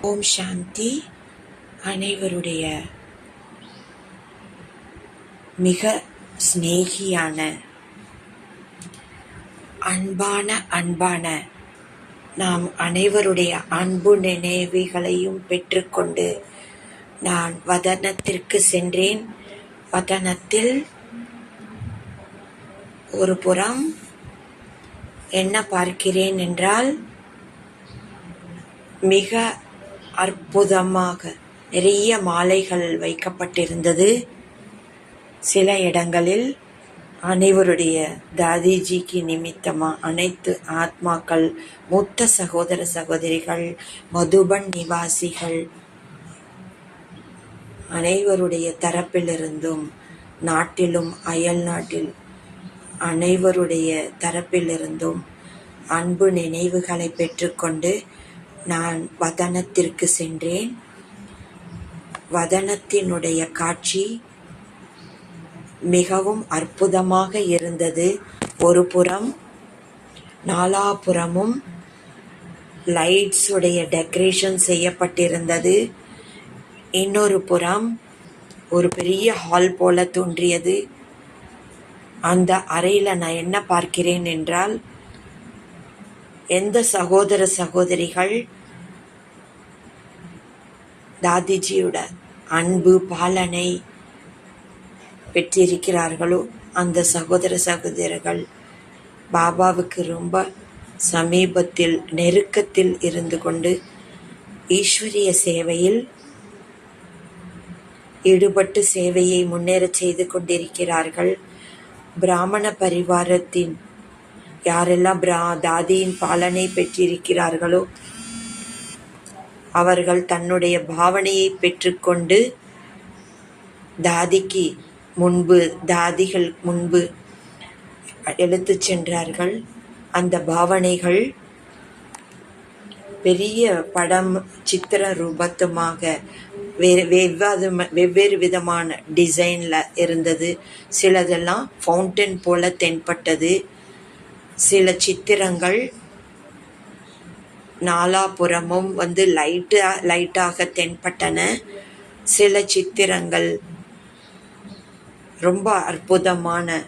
ஓம் சாந்தி. அனைவருடைய மிக சிநேகியான அன்பான அன்பான நாம் அனைவருடைய அன்பு நினைவுகளையும் பெற்றுக்கொண்டு நான் வதனத்திற்கு சென்றேன். வதனத்தில் ஒரு புறம் என்ன பார்க்கிறேன் என்றால் மிக அற்புதமாக நிறைய மாலைகள் வைக்கப்பட்டிருந்தது. சில இடங்களில் அனைவருடைய தாதிஜிக்கு நிமித்தமாக அனைத்து ஆத்மாக்கள் மூத்த சகோதர சகோதரிகள் மதுபன் நிவாசிகள் அனைவருடைய தரப்பிலிருந்தும் நாட்டிலும் அயல் நாட்டில் அனைவருடைய தரப்பிலிருந்தும் அன்பு நினைவுகளை பெற்றுக்கொண்டு நான் வதனத்திற்கு சென்றேன். வதனத்தினுடைய காட்சி மிகவும் அற்புதமாக இருந்தது. ஒரு புறம் நாலாபுறமும் லைட்ஸுடைய டெக்கரேஷன் செய்யப்பட்டிருந்தது. இன்னொரு புறம் ஒரு பெரிய ஹால் போல தோன்றியது. அந்த அறையில் நான் என்ன பார்க்கிறேன் என்றால் எந்த சகோதர சகோதரிகள் தாதிஜியோட அன்பு பாலனை பெற்றிருக்கிறார்களோ? அந்த சகோதர சகோதரர்கள் பாபாவுக்கு ரொம்ப சமீபத்தில் நெருக்கத்தில் இருந்து கொண்டு ஈஸ்வரிய சேவையில் ஈடுபட்டு சேவையை முன்னேறச் செய்து கொண்டிருக்கிறார்கள். பிராமண பரிவாரத்தின் யாரெல்லாம் பிரா தாதியின் பாலனை பெற்றிருக்கிறார்களோ அவர்கள் தன்னுடைய பாவனையை பெற்றுக்கொண்டு தாதிக்கு முன்பு தாதிகள் முன்பு எடுத்துச் சென்றார்கள். அந்த பாவனைகள் பெரிய படம் சித்திர ரூபத்துமாக வெவ்வாது வெவ்வாறு வெவ்வேறு விதமான டிசைனில் இருந்தது. சிலதெல்லாம் ஃபவுண்டன் போல தென்பட்டது. சில சித்திரங்கள் நாலாபுறமும் வந்து லைட்டா லைட்டாக தென்பட்டன. சில சித்திரங்கள் ரொம்ப அற்புதமான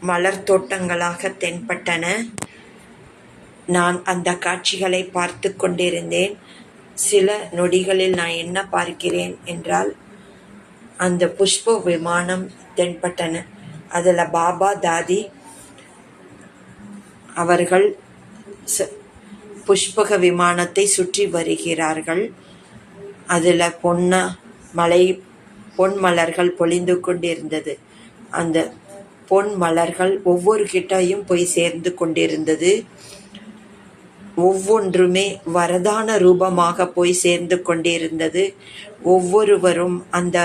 மலர் தோட்டங்களாக தென்பட்டன. நான் அந்த காட்சிகளை பார்த்து கொண்டிருந்தேன். சில நொடிகளில் நான் என்ன பார்க்கிறேன் என்றால் அந்த புஷ்ப விமானம் தென்பட்டன. அதில் பாபா தாதி அவர்கள் புஷ்பக விமானத்தை சுற்றி வருகிறார்கள். அதில் பொன்ன மலை பொன் மலர்கள் பொழிந்து கொண்டிருந்தது. அந்த பொன் மலர்கள் ஒவ்வொரு கிட்டையும் போய் சேர்ந்து கொண்டிருந்தது. ஒவ்வொன்றுமே வரதான ரூபமாக போய் சேர்ந்து கொண்டிருந்தது. ஒவ்வொருவரும் அந்த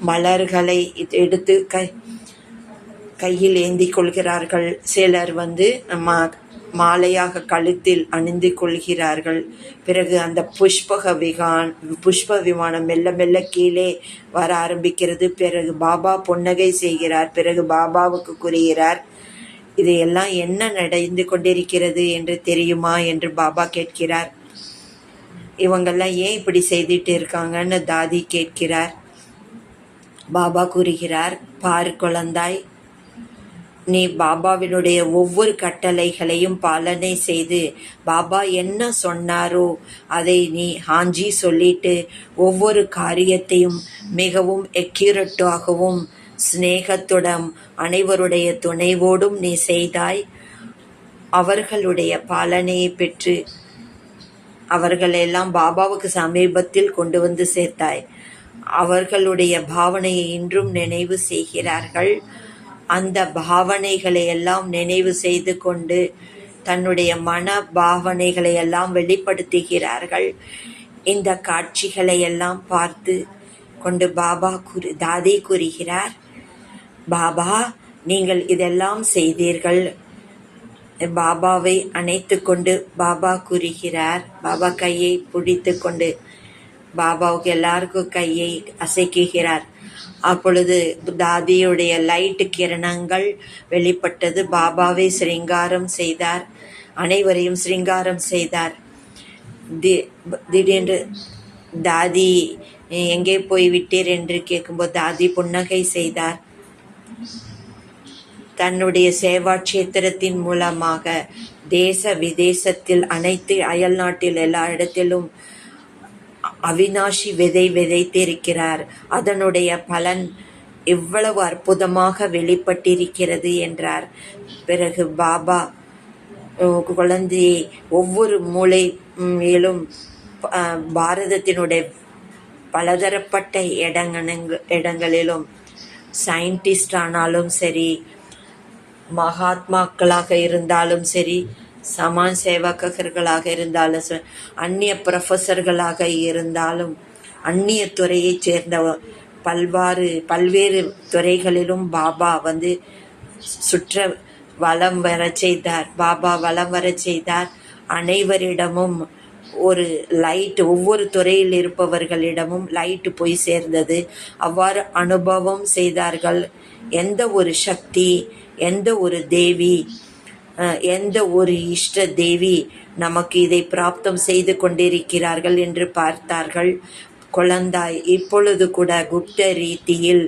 மலர்களை எடுத்து கை கையில் ஏந்தி கொள்கிறார்கள். சிலர் வந்து நம்ம மாலையாக கழுத்தில் அணிந்து கொள்கிறார்கள். பிறகு அந்த புஷ்பக விகான் புஷ்ப விமானம் மெல்ல மெல்ல கீழே வர ஆரம்பிக்கிறது. பிறகு பாபா புன்னகை செய்கிறார். பிறகு பாபாவுக்கு கூறுகிறார் இதையெல்லாம் என்ன நடந்து கொண்டிருக்கிறது என்று தெரியுமா? என்று பாபா கேட்கிறார். இவங்கெல்லாம் ஏன் இப்படி செய்துட்டு இருக்காங்கன்னு தாதி கேட்கிறார். பாபா கூறுகிறார் பார் குழந்தாய் நீ பாபாவினுடைய ஒவ்வொரு கட்டளைகளையும் பாலனை செய்து பாபா என்ன சொன்னாரோ அதை நீ ஹாஞ்சி சொல்லிட்டு ஒவ்வொரு காரியத்தையும் மிகவும் எக்யூரட்டாகவும் சிநேகத்துடன் அனைவருடைய துணைவோடும் நீ செய்தாய். அவர்களுடைய பாலனையை பெற்று அவர்களெல்லாம் பாபாவுக்கு சமீபத்தில் கொண்டு வந்து சேர்த்தாய். அவர்களுடைய பாவனையை இன்றும் நினைவு செய்கிறார்கள். அந்த பாவனைகளை எல்லாம் நினைவு செய்து கொண்டு தன்னுடைய மன பாவனைகளை எல்லாம் வெளிப்படுத்துகிறார்கள். இந்த காட்சிகளை எல்லாம் பார்த்து கொண்டு பாபா கூறு தாதி கூறுகிறார் பாபா நீங்கள் இதெல்லாம் செய்தீர்கள். பாபாவை அணைத்து கொண்டு பாபா கூறுகிறார் பாபா கையை பிடித்து கொண்டு பாபாவுக்கு எல்லாருக்கும் கையை அசைக்குகிறார். அப்பொழுது தாதியுடைய லைட் கிரணங்கள் வெளிப்பட்டது. பாபாவை சிருங்காரம் செய்தார். அனைவரையும் சிருங்காரம் செய்தார். தி திடீரென்று தாதி எங்கே போய் விட்டீர் என்று கேட்கும்போது தாதி புன்னகை செய்தார். தன்னுடைய சேவா கஷேத்திரத்தின் மூலமாக தேச விதேசத்தில் அனைத்து அயல்நாட்டில் எல்லா இடத்திலும் அவினாஷி விதை விதைத்திருக்கிறார். அதனுடைய பலன் இவ்வளவு அற்புதமாக வெளிப்பட்டிருக்கிறது என்றார். பிறகு பாபா குழந்தையை ஒவ்வொரு மூளை மேலும் பாரதத்தினுடைய பலதரப்பட்ட இடங்கனங்க இடங்களிலும் சயின்டிஸ்ட் ஆனாலும் சரி மகாத்மாக்களாக இருந்தாலும் சரி சமான் சேவகர்களாக இருந்தாலும் அந்நிய ப்ரொஃபஸர்களாக இருந்தாலும் அந்நிய துறையைச் சேர்ந்த பல்வாறு பல்வேறு துறைகளிலும் பாபா வந்து சுற்ற வளம் வர செய்தார். பாபா வளம் வர செய்தார். அனைவரிடமும் ஒரு லைட் ஒவ்வொரு துறையில் இருப்பவர்களிடமும் லைட் போய் சேர்ந்தது. அவ்வாறு அனுபவம் செய்தார்கள். எந்த ஒரு சக்தி எந்த ஒரு தேவி எந்த ஒரு இஷ்ட தேவி நமக்கு இதை பிராப்தம் செய்து கொண்டிருக்கிறார்கள் என்று பார்த்தார்கள். குழந்தாய் இப்பொழுது கூட குப்த ரீதியில்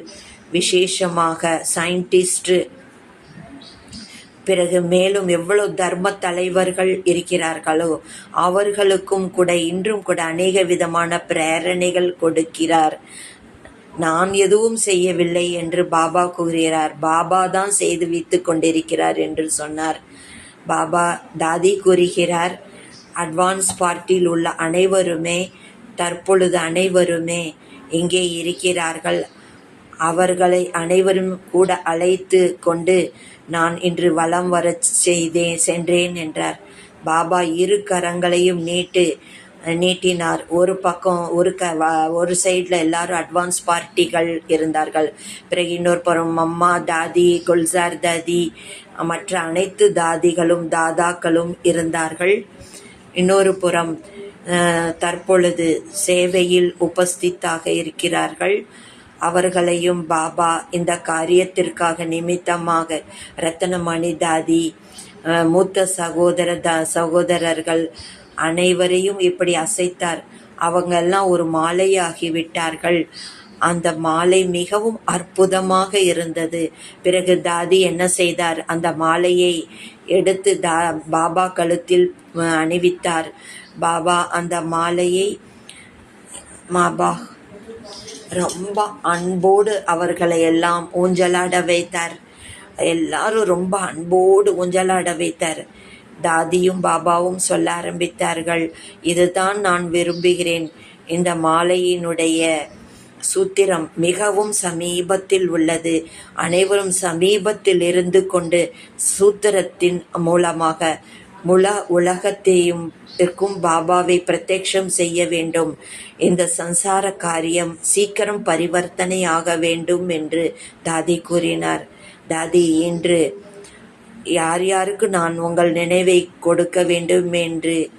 விசேஷமாக சயின்டிஸ்ட் பிறகு மேலும் எவ்வளவு தர்ம தலைவர்கள் இருக்கிறார்களோ அவர்களுக்கும் கூட இன்றும் கூட அநேக விதமான பிரேரணைகள் கொடுக்கிறார். நான் எதுவும் செய்யவில்லை என்று பாபா கூறுகிறார். பாபா தான் செய்து வைத்து கொண்டிருக்கிறார் என்று சொன்னார். பாபா தாதி கூறுகிறார் அட்வான்ஸ் பார்ட்டியில் உள்ள அனைவருமே தற்பொழுது அனைவருமே இங்கே இருக்கிறார்கள். அவர்களை அனைவரும் கூட அழைத்து கொண்டு நான் இன்று வலம் வர செய்தேன் சென்றேன் என்றார். பாபா இரு கரங்களையும் நீட்டு நீட்டினார். ஒரு பக்கம் ஒரு க வ- ஒரு சைடில் எல்லாரும் அட்வான்ஸ் பார்ட்டிகள் இருந்தார்கள். பிறகு இன்னொரு புறம் அம்மா தாதி குல்சார் தாதி மற்ற அனைத்து தாதிகளும் தாதாக்களும் இருந்தார்கள். இன்னொரு புறம் தற்பொழுது சேவையில் உபஸ்தித்தாக இருக்கிறார்கள். அவர்களையும் பாபா இந்த காரியத்திற்காக நிமித்தமாக ரத்தனமணி தாதி மூத்த சகோதர த சகோதரர்கள் அனைவரையும் இப்படி அசைத்தார். அவங்க எல்லாம் ஒரு மாலையாகி விட்டார்கள். அந்த மாலை மிகவும் அற்புதமாக இருந்தது. பிறகு தாதி என்ன செய்தார்? அந்த மாலையை எடுத்து தா பாபா கழுத்தில் அணிவித்தார். பாபா அந்த மாலையை மாபா ரொம்ப அன்போடு அவர்களை எல்லாம் ஊஞ்சலாட வைத்தார். எல்லாரும் ரொம்ப அன்போடு ஊஞ்சலாட வைத்தார். தாதியும் பாபாவும் சொல்ல ஆரம்பித்தார்கள் இதுதான் நான் விரும்புகிறேன். இந்த மாலையினுடைய சூத்திரம் மிகவும் சமீபத்தில் உள்ளது. அனைவரும் சமீபத்தில் இருந்து கொண்டு சூத்திரத்தின் மூலமாக முழ உலகத்தையும் இருக்கும் பாபாவை பிரத்யக்ஷம் செய்ய வேண்டும். இந்த சம்சார காரியம் சீக்கிரம் பரிவர்த்தனை ஆக வேண்டும் என்று தாதி கூறினார். தாதி இன்று யார் யாருக்கு நான் உங்கள் நினைவை கொடுக்க வேண்டும் என்று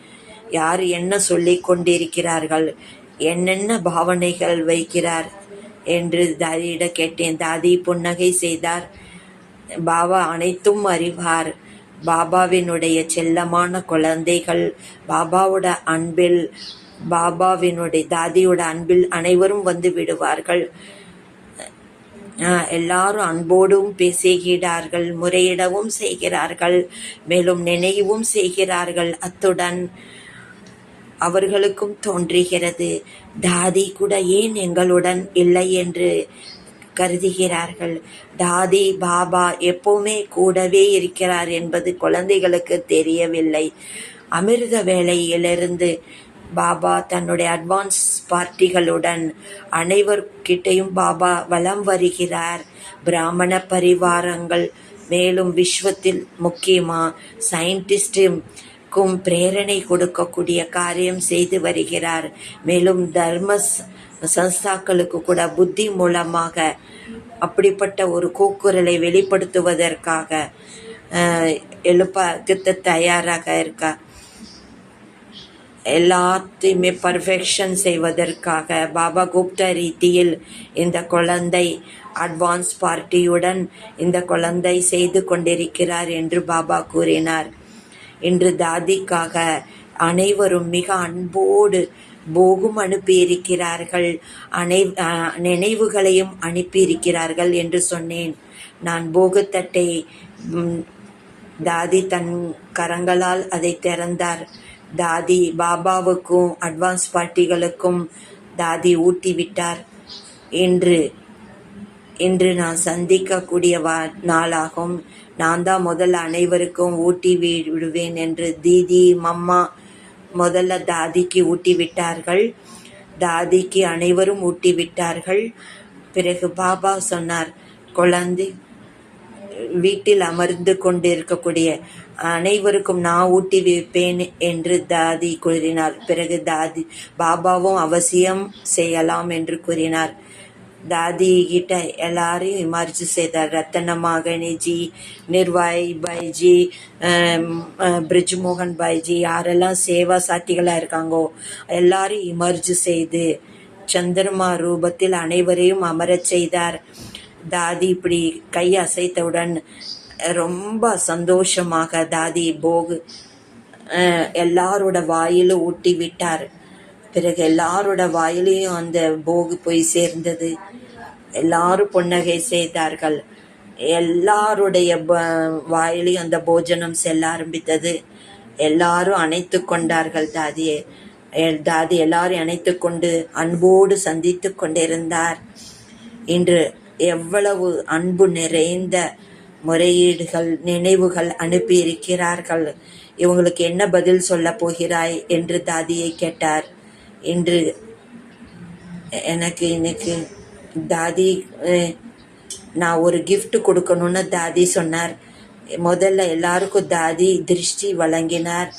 யார் என்ன சொல்லிக் கொண்டிருக்கிறார்கள்? என்னென்ன பாவனைகள் வைக்கிறார் என்று தாதியிட கேட்டேன். தாதி புன்னகை செய்தார். பாபா அனைத்தும் அறிவார். பாபாவினுடைய செல்லமான குழந்தைகள் பாபாவோட அன்பில் பாபாவினுடைய தாதியோட அன்பில் அனைவரும் வந்து விடுவார்கள். எல்லாரும் அன்போடும் பேசுகிறார்கள் முறையிடவும் செய்கிறார்கள் மேலும் நினைவும் செய்கிறார்கள். அத்துடன் அவர்களுக்கும் தோன்றுகிறது. தாதி கூட ஏன் எங்களுடன் இல்லை என்று கருதுகிறார்கள். தாதி பாபா எப்பவுமே கூடவே இருக்கிறார் என்பது குழந்தைகளுக்கு தெரியவில்லை. அமிர்த வேளையிலிருந்து பாபா தன்னுடைய அட்வான்ஸ் பார்ட்டிகளுடன் அனைவர்கிட்டையும் பாபா வலம் வருகிறார். பிராமண பரிவாரங்கள் மேலும் விஸ்வத்தில் முக்கியமாக க்கும் பிரேரணை கொடுக்கக்கூடிய காரியம் செய்து வருகிறார். மேலும் தர்ம சஸ்தாக்களுக்கு சன்ஸ்தாக்களுக்கு கூட புத்தி மூலமாக அப்படிப்பட்ட ஒரு கூக்குரலை வெளிப்படுத்துவதற்காக எழுப்ப தயாராக இருக்கார் எல்லாத்தையுமே பர்ஃபெக்ஷன் செய்வதற்காக பாபா குப்த ரீதியில் இந்த குழந்தை அட்வான்ஸ் பார்ட்டியுடன் இந்த குழந்தை செய்து கொண்டிருக்கிறார் என்று பாபா கூறினார். இன்று தாதிக்காக அனைவரும் மிக அன்போடு போகும் அனுப்பியிருக்கிறார்கள். அனை நினைவுகளையும் அனுப்பியிருக்கிறார்கள் என்று சொன்னேன். நான் போகத்தட்டை தாதி தன் கரங்களால் அதை திறந்தார். தாதி பாபாவுக்கும் அட்வான்ஸ் பார்ட்டிகளுக்கும் தாதி ஊட்டி விட்டார் என்று இன்று நான் சந்திக்கக்கூடிய வா நாளாகும். நான் தான் முதல்ல அனைவருக்கும் ஊட்டி வி- விடுவேன் என்று தீதி மம்மா முதல்ல தாதிக்கு ஊட்டி விட்டார்கள். தாதிக்கு அனைவரும் ஊட்டி விட்டார்கள். பிறகு பாபா சொன்னார் குழந்தை வீட்டில் அமர்ந்து கொண்டிருக்கக்கூடிய அனைவருக்கும் நான் ஊட்டி வைப்பேன் என்று தாதி கூறினார். பிறகு தாதி பாபாவும் அவசியம் செய்யலாம் என்று கூறினார். தாதி கிட்ட எல்லாரையும் விமர்சி செய்தார் ரத்தன மாகனிஜி நிர்வாய் பாய்ஜி பிரிஜ் மோகன் பாய்ஜி யாரெல்லாம் சேவா சாத்திகளாக இருக்காங்கோ எல்லாரையும் இமர்ஜ் செய்து சந்திரமா ரூபத்தில் அனைவரையும் அமரச் செய்தார் தாதி இப்படி கை அசைத்தவுடன் ரொம்ப சந்தோஷமாக தாதி போகு எல்லாரோட வாயிலும் ஊட்டி விட்டார் பிறகு எல்லாரோட வாயிலையும் அந்த போகு போய் சேர்ந்தது. எல்லாரும் புன்னகை செய்தார்கள். எல்லாருடைய வாயிலையும் அந்த போஜனம் செல்ல ஆரம்பித்தது. எல்லாரும் அணைத்து கொண்டார்கள் தாதியை. தாதி எல்லாரும் அணைத்து கொண்டு அன்போடு சந்தித்து கொண்டிருந்தார். இன்று எவ்வளவு அன்பு நிறைந்த முறையீடுகள் நினைவுகள் அனுப்பியிருக்கிறார்கள். இவங்களுக்கு என்ன பதில் சொல்ல போகிறாய்? என்று தாதியை கேட்டார். என்று எனக்கு இன்னைக்கு தாதி நான் ஒரு கிஃப்ட் கொடுக்கணும்னு தாதி சொன்னார். முதல்ல எல்லாருக்கும் தாதி திருஷ்டி வழங்கினார்.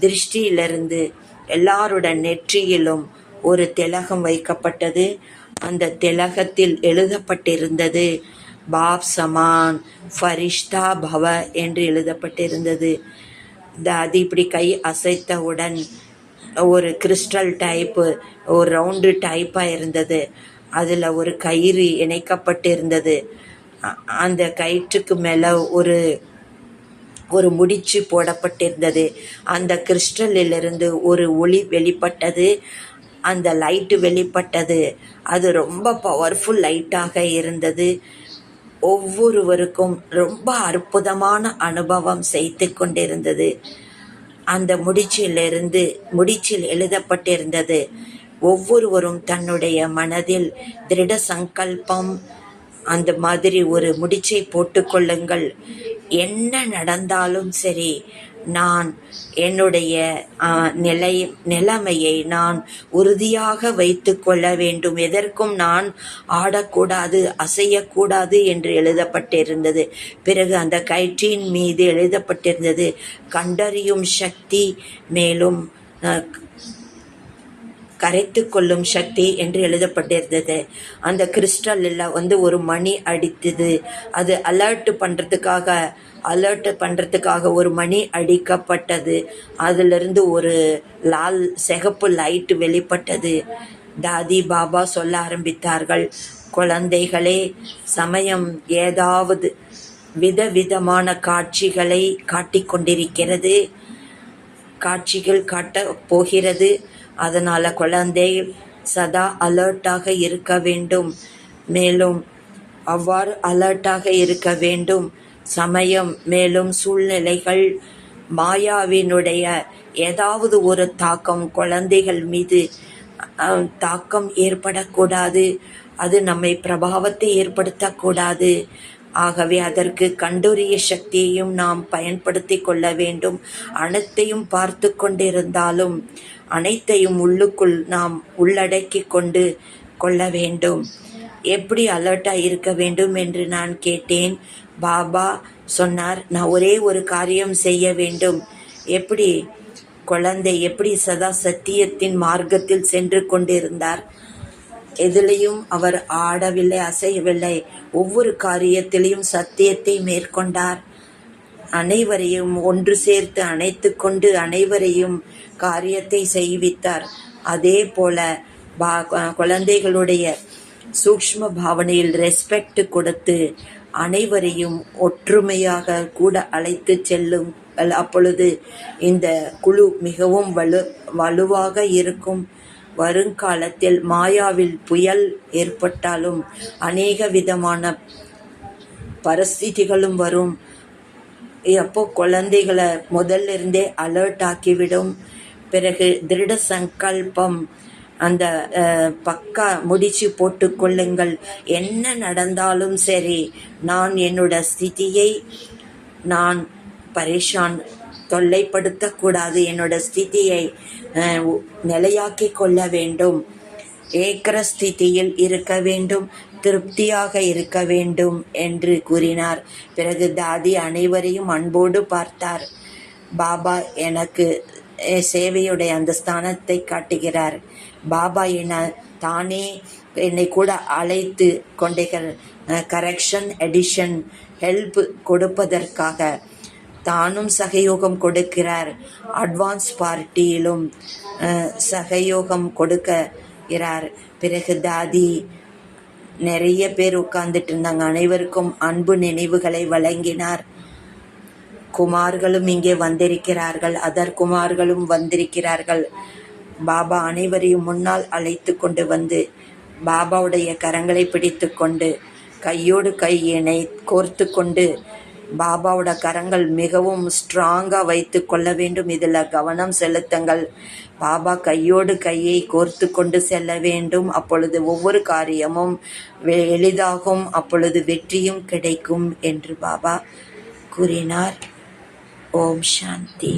திருஷ்டியிலிருந்து எல்லாரோட நெற்றியிலும் ஒரு திலகம் வைக்கப்பட்டது. அந்த திலகத்தில் எழுதப்பட்டிருந்தது பாப் சமான் ஃபரிஷ்தா பவ என்று எழுதப்பட்டிருந்தது. தாதி இப்படி கை அசைத்தவுடன் ஒரு கிறிஸ்டல் டைப்பு ஒரு ரவுண்டு டைப்பாக இருந்தது. அதில் ஒரு கயிறு இணைக்கப்பட்டிருந்தது. இருந்தது அந்த கயிற்றுக்கு மேலே ஒரு ஒரு முடிச்சு போடப்பட்டிருந்தது. அந்த கிறிஸ்டலிலிருந்து ஒரு ஒளி வெளிப்பட்டது. அந்த லைட்டு வெளிப்பட்டது. அது ரொம்ப பவர்ஃபுல் லைட்டாக இருந்தது. ஒவ்வொருவருக்கும் ரொம்ப அற்புதமான அனுபவம் செய்து கொண்டிருந்தது. அந்த முடிச்சிலிருந்து முடிச்சில் எழுதப்பட்டிருந்தது. ஒவ்வொருவரும் தன்னுடைய மனதில் திருட சங்கல்பம் அந்த மாதிரி ஒரு முடிச்சை போட்டுக்கொள்ளுங்கள் என்ன நடந்தாலும் சரி நான் என்னுடைய நிலை நிலைமையை நான் உறுதியாக வைத்து கொள்ள வேண்டும். எதற்கும் நான் ஆடக்கூடாது அசையக்கூடாது என்று எழுதப்பட்டிருந்தது. பிறகு அந்த கயிற்றின் மீது எழுதப்பட்டிருந்தது கண்டறியும் சக்தி மேலும் கரைத்து கொள்ளும் சக்தி என்று எழுதப்பட்டிருந்தது. அந்த கிறிஸ்டலில் வந்து ஒரு மணி அடித்தது. அது அலர்ட் பண்ணுறதுக்காக அலர்ட் பண்ணுறதுக்காக ஒரு மணி அடிக்கப்பட்டது. அதிலிருந்து ஒரு லால் சிகப்பு லைட் வெளிப்பட்டது. தாதி பாபா சொல்ல ஆரம்பித்தார்கள் குழந்தைகளே சமயம் ஏதாவது விதவிதமான காட்சிகளை காட்டிக்கொண்டிருக்கிறது காட்சிகள் காட்ட போகிறது. அதனால் குழந்தை சதா அலர்ட்டாக இருக்க வேண்டும். மேலும் அவ்வாறு அலர்ட்டாக இருக்க வேண்டும். சமயம் மேலும் சூழ்நிலைகள் மாயாவினுடைய ஏதாவது ஒரு தாக்கம் குழந்தைகள் மீது தாக்கம் ஏற்படக்கூடாது. அது நம்மை பிரபாவத்தை ஏற்படுத்தக்கூடாது. ஆகவே அதற்கு கண்டறிய சக்தியையும் நாம் பயன்படுத்தி கொள்ள வேண்டும். அனைத்தையும் பார்த்து கொண்டிருந்தாலும் அனைத்தையும் உள்ளுக்குள் நாம் உள்ளடக்கி கொண்டு கொள்ள வேண்டும். எப்படி அலர்ட்டாக இருக்க வேண்டும் என்று நான் கேட்டேன். பாபா சொன்னார் நான் ஒரே ஒரு காரியம் செய்ய வேண்டும். எப்படி குழந்தை எப்படி சதா சத்தியத்தின் மார்க்கத்தில் சென்று கொண்டிருந்தார்? எதிலையும் அவர் ஆடவில்லை அசையவில்லை. ஒவ்வொரு காரியத்திலையும் சத்தியத்தை மேற்கொண்டார். அனைவரையும் ஒன்று சேர்த்து அணைத்து கொண்டு அனைவரையும் காரியத்தை செய்வித்தார். அதே போல பா குழந்தைகளுடைய சூக்ஷ்ம பாவனையில் ரெஸ்பெக்ட் கொடுத்து அனைவரையும் ஒற்றுமையாக கூட அழைத்து செல்லும் அப்பொழுது இந்த குழு மிகவும் வலு வலுவாக இருக்கும். வருங்காலத்தில் மாயாவில் புயல் ஏற்பட்டாலும் அநேக விதமான பரிஸ்திதிகளும் வரும். அப்போ குழந்தைகளை முதல்ல இருந்தே அலர்ட் ஆக்கிவிடும். பிறகு திருட சங்கல்பம் அந்த பக்கா முடிச்சு போட்டுக்கொள்ளுங்கள் என்ன நடந்தாலும் சரி நான் என்னோட ஸ்திதியை நான் பரேஷான் தொல்லைப்படுத்தக்கூடாது என்னோட ஸ்திதியை நிலையாக்கி நிலையாக்கிக் கொள்ள வேண்டும். ஏக்கர ஸ்திதியில் இருக்க வேண்டும். திருப்தியாக இருக்க வேண்டும் என்று கூறினார். பிறகு தாதி அனைவரையும் அன்போடு பார்த்தார். பாபா எனக்கு சேவையுடைய அந்த ஸ்தானத்தை காட்டுகிறார். பாபா என தானே என்னை கூட அழைத்து கொண்டைகள் கரெக்ஷன் எடிஷன் ஹெல்ப் கொடுப்பதற்காக தானும் சகயோகம் கொடுக்கிறார். அட்வான்ஸ் பார்ட்டியிலும் சகயோகம் கொடுக்கிறார். பிறகு தாதி நிறைய பேர் உட்கார்ந்துட்டு இருந்தாங்க. அனைவருக்கும் அன்பு நினைவுகளை வழங்கினார். குமார்களும் இங்கே வந்திருக்கிறார்கள். அதர் குமார்களும் வந்திருக்கிறார்கள். பாபா அனைவரையும் முன்னால் அழைத்து கொண்டு வந்து பாபாவுடைய கரங்களை பிடித்து கொண்டு கையோடு கை இணை கோர்த்து கொண்டு பாபாவோட கரங்கள் மிகவும் ஸ்ட்ராங்காக வைத்து கொள்ள வேண்டும். இதில் கவனம் செலுத்துங்கள். பாபா கையோடு கையை கோர்த்து கொண்டு செல்ல வேண்டும். அப்பொழுது ஒவ்வொரு காரியமும் வெ- எளிதாகும். அப்பொழுது வெற்றியும் கிடைக்கும் என்று பாபா கூறினார். ஓம் சாந்தி